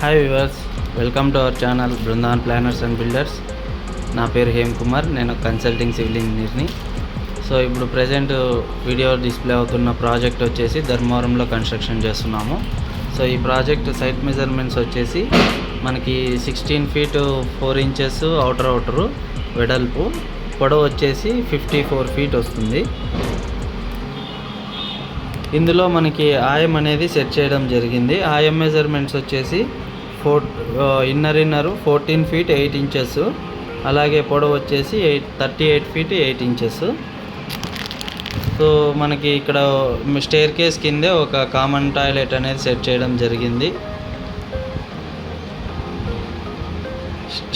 Hi viewers welcome to our channel Brindavan planners and builders నా పేరు హేమ్ కుమార్ నేను consulting civil ఇంజనీర్ని సో ఇప్పుడు ప్రజెంట్ వీడియో డిస్ప్లే అవుతున్న ప్రాజెక్ట్ వచ్చేసి ధర్మవరంలో కన్స్ట్రక్షన్ చేస్తున్నాము. సో ఈ ప్రాజెక్ట్ సైట్ మెజర్మెంట్స్ వచ్చేసి మనకి sixteen feet four inches outer outer వెడల్పు పొడవు వచ్చేసి ఫిఫ్టీ ఫోర్ ఫీట్ వస్తుంది. ఇందులో మనకి ఆయం అనేది సెట్ చేయడం జరిగింది. ఆయం మెజర్మెంట్స్ వచ్చేసి four inner inner fourteen feet eight inches అలాగే పొడవు వచ్చేసి eight thirty eight feet eight inches so మనకి ఇక్కడ స్టేర్ కేస్ కిందే ఒక కామన్ టాయిలెట్ అనేది సెట్ చేయడం జరిగింది.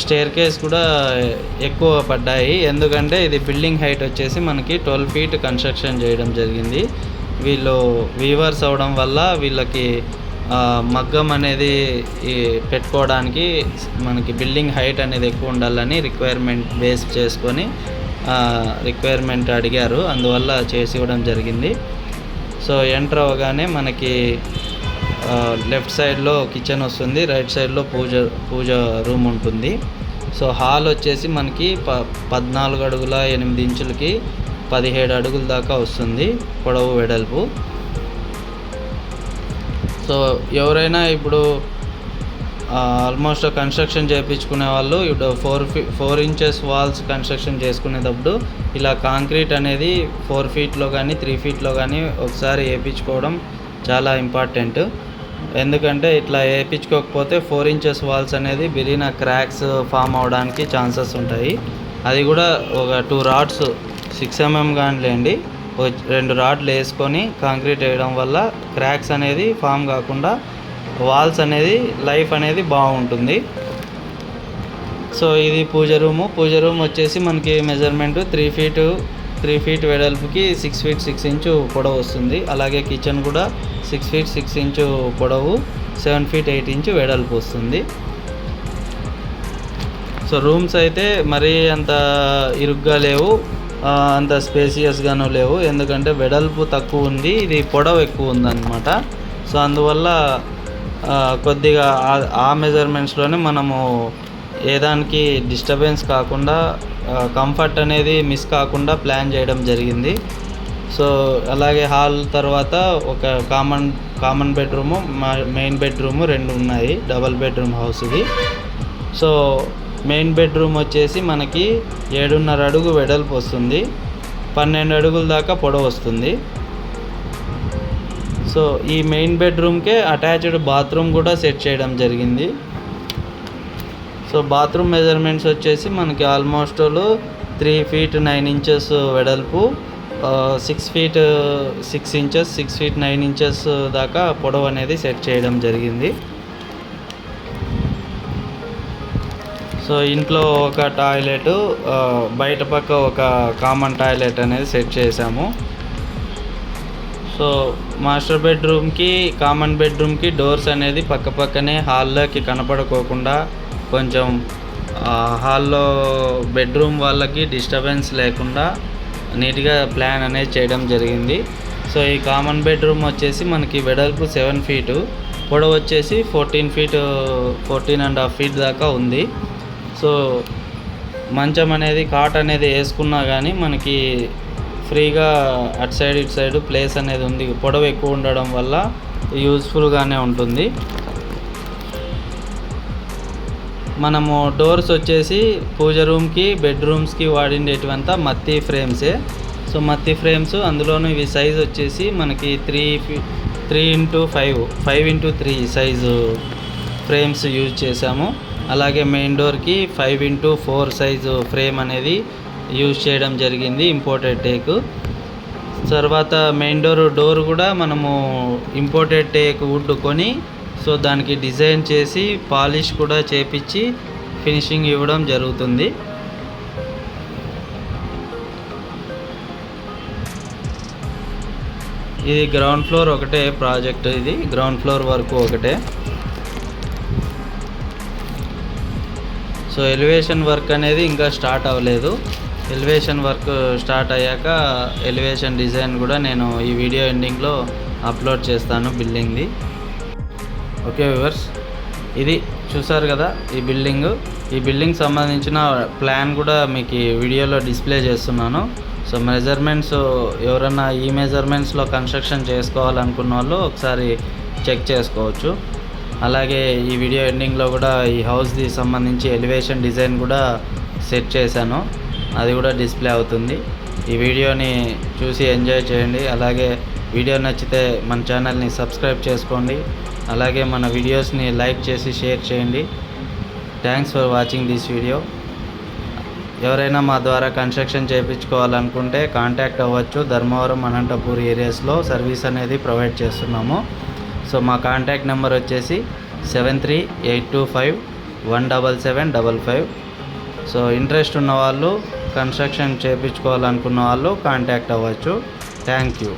స్టేర్ కేస్ కూడా ఎక్కువ పడ్డాయి. ఎందుకంటే ఇది బిల్డింగ్ హైట్ వచ్చేసి మనకి ట్వెల్వ్ ఫీట్ కన్స్ట్రక్షన్ చేయడం జరిగింది. వీళ్ళు వీవర్స్ అవడం వల్ల వీళ్ళకి మగ్గం అనేది ఈ పెట్టుకోవడానికి మనకి బిల్డింగ్ హైట్ అనేది ఎక్కువ ఉండాలని రిక్వైర్మెంట్ బేస్ చేసుకొని రిక్వైర్మెంట్ అడిగారు. అందువల్ల చేసి ఇవ్వడం జరిగింది. సో ఎంటర్ అవ్వగానే మనకి లెఫ్ట్ సైడ్లో కిచెన్ వస్తుంది. రైట్ సైడ్లో పూజ పూజ రూమ్ ఉంటుంది. సో హాల్ వచ్చేసి మనకి ప పద్నాలుగు అడుగుల ఎనిమిది ఇంచులకి పదిహేడు అడుగుల దాకా వస్తుంది పొడవు వెడల్పు. సో ఎవరైనా ఇప్పుడు ఆల్మోస్ట్ కన్స్ట్రక్షన్ చేయించుకునే వాళ్ళు ఇప్పుడు four feet four inches walls construction చేసుకునేటప్పుడు ఇలా కాంక్రీట్ అనేది ఫోర్ ఫీట్లో కానీ త్రీ ఫీట్లో కానీ ఒకసారి వేయించుకోవడం చాలా ఇంపార్టెంట్ ఎందుకంటే ఇట్లా వేయించుకోకపోతే ఫోర్ ఇంచెస్ వాల్స్ అనేది బిరిన క్రాక్స్ ఫామ్ అవడానికి ఛాన్సెస్ ఉంటాయి. అది కూడా ఒక టూ రాడ్స్ సిక్స్ ఎంఎం కానిలేండి లేండి. రెండు రాడ్లు వేసుకొని కాంక్రీట్ వేయడం వల్ల క్రాక్స్ అనేది ఫామ్ కాకుండా వాల్స్ అనేది లైఫ్ అనేది బాగుంటుంది. సో ఇది పూజ రూము. పూజ రూమ్ వచ్చేసి మనకి measurement three feet three feet వెడల్పుకి six feet six inch పొడవు వస్తుంది. అలాగే కిచెన్ కూడా సిక్స్ ఫీట్ సిక్స్ ఇంచు పొడవు సెవెన్ ఫీట్ ఎయిట్ ఇంచు వెడల్పు వస్తుంది. సో రూమ్స్ అయితే మరీ అంత ఇరుగ్గా లేవు. అంత స్పేసియస్గాను లేవు. ఎందుకంటే వెడల్పు తక్కువ ఉంది. ఇది పొడవు ఎక్కువ ఉందన్నమాట. సో అందువల్ల కొద్దిగా ఆ- ఆ మెజర్మెంట్స్లోనే మనము ఏదానికి డిస్టర్బెన్స్ కాకుండా కంఫర్ట్ అనేది మిస్ కాకుండా ప్లాన్ చేయడం జరిగింది. సో అలాగే హాల్ తర్వాత ఒక common common bedroom main bedroom రెండు ఉన్నాయి. డబల్ బెడ్రూమ్ హౌస్ ఇది. సో మెయిన్ బెడ్రూమ్ వచ్చేసి మనకి ఏడున్నర అడుగు వెడల్పు వస్తుంది. పన్నెండు అడుగుల దాకా పొడవు వస్తుంది. సో ఈ మెయిన్ బెడ్రూమ్కే అటాచ్డ్ బాత్రూమ్ కూడా సెట్ చేయడం జరిగింది. సో బాత్రూమ్ మెజర్మెంట్స్ వచ్చేసి మనకి almost three feet nine inches వెడల్పు six feet six inches six feet nine inches దాకా పొడవు అనేది సెట్ చేయడం జరిగింది. సో ఇంట్లో ఒక టాయిలెట్ బయట పక్క ఒక కామన్ టాయిలెట్ అనేది సెట్ చేసాము. సో మాస్టర్ బెడ్రూమ్కి కామన్ బెడ్రూమ్కి డోర్స్ అనేది పక్క పక్కనే హాల్లోకి కనపడుకోకుండా కొంచెం హాల్లో బెడ్రూమ్ వాళ్ళకి డిస్టర్బెన్స్ లేకుండా నీట్గా ప్లాన్ అనేది చేయడం జరిగింది. సో ఈ కామన్ బెడ్రూమ్ వచ్చేసి మనకి వెడల్పు సెవెన్ ఫీటు పొడవు వచ్చేసి fourteen feet fourteen and half feet దాకా ఉంది. సో మంచం అనేది కాట్ అనేది వేసుకున్నా కానీ మనకి ఫ్రీగా అటు సైడ్ ఇటు సైడ్ ప్లేస్ అనేది ఉంది. పొడవు ఎక్కువ ఉండడం వల్ల యూస్ఫుల్గానే ఉంటుంది. మనము డోర్స్ వచ్చేసి పూజ రూమ్కి బెడ్రూమ్స్కి వాడిండేటివంతా మత్తి ఫ్రేమ్సే. సో మత్తి ఫ్రేమ్స్ అందులోనూ ఇవి సైజ్ వచ్చేసి మనకి three three into five five into three size frames use చేసాము. అలాగే మెయిన్ డోర్కి five into four size frame అనేది యూజ్ చేయడం జరిగింది ఇంపోర్టెడ్ టేక్ తర్వాత మెయిన్ డోర్ డోర్ కూడా మనము ఇంపోర్టెడ్ టేక్ వుడ్ కొని సో దానికి డిజైన్ చేసి పాలిష్ కూడా చేపించి ఫినిషింగ్ ఇవ్వడం జరుగుతుంది. ఇది గ్రౌండ్ ఫ్లోర్ ఒకటే ప్రాజెక్ట్ ఇది గ్రౌండ్ ఫ్లోర్ వరకు ఒకటే. సో ఎలివేషన్ వర్క్ అనేది ఇంకా స్టార్ట్ అవ్వలేదు. ఎలివేషన్ వర్క్ స్టార్ట్ అయ్యాక ఎలివేషన్ డిజైన్ కూడా నేను ఈ వీడియో ఎండింగ్లో అప్లోడ్ చేస్తాను బిల్డింగ్ది. ఓకే వ్యూవర్స్ ఇది చూసారు కదా ఈ బిల్డింగ్. ఈ బిల్డింగ్ సంబంధించిన ప్లాన్ కూడా మీకు ఈ వీడియోలో డిస్ప్లే చేస్తున్నాను. సో మెజర్మెంట్స్ ఎవరన్నా ఈ మెజర్మెంట్స్లో కన్స్ట్రక్షన్ చేసుకోవాలనుకున్న వాళ్ళు ఒకసారి చెక్ చేసుకోవచ్చు. అలాగే ఈ వీడియో ఎండింగ్లో కూడా ఈ హౌస్ది సంబంధించి ఎలివేషన్ డిజైన్ కూడా సెట్ చేశాను. అది కూడా డిస్ప్లే అవుతుంది. ఈ వీడియోని చూసి ఎంజాయ్ చేయండి. అలాగే వీడియో నచ్చితే మన ఛానల్ని సబ్స్క్రైబ్ చేసుకోండి. అలాగే మన వీడియోస్ని లైక్ చేసి షేర్ చేయండి. Thanks for watching this video ఎవరైనా మా ద్వారా కన్స్ట్రక్షన్ చేయించుకోవాలనుకుంటే కాంటాక్ట్ అవ్వచ్చు. ధర్మవరం అనంతపూర్ ఏరియాస్లో సర్వీస్ అనేది ప్రొవైడ్ చేస్తున్నాము. సో మా కాంటాక్ట్ నెంబర్ వచ్చేసి seven three eight two five one double seven double five. So interest ఉన్న వాళ్ళు కన్స్ట్రక్షన్ చేయించుకోవాలనుకున్న వాళ్ళు కాంటాక్ట్ అవ్వచ్చు. Thank you.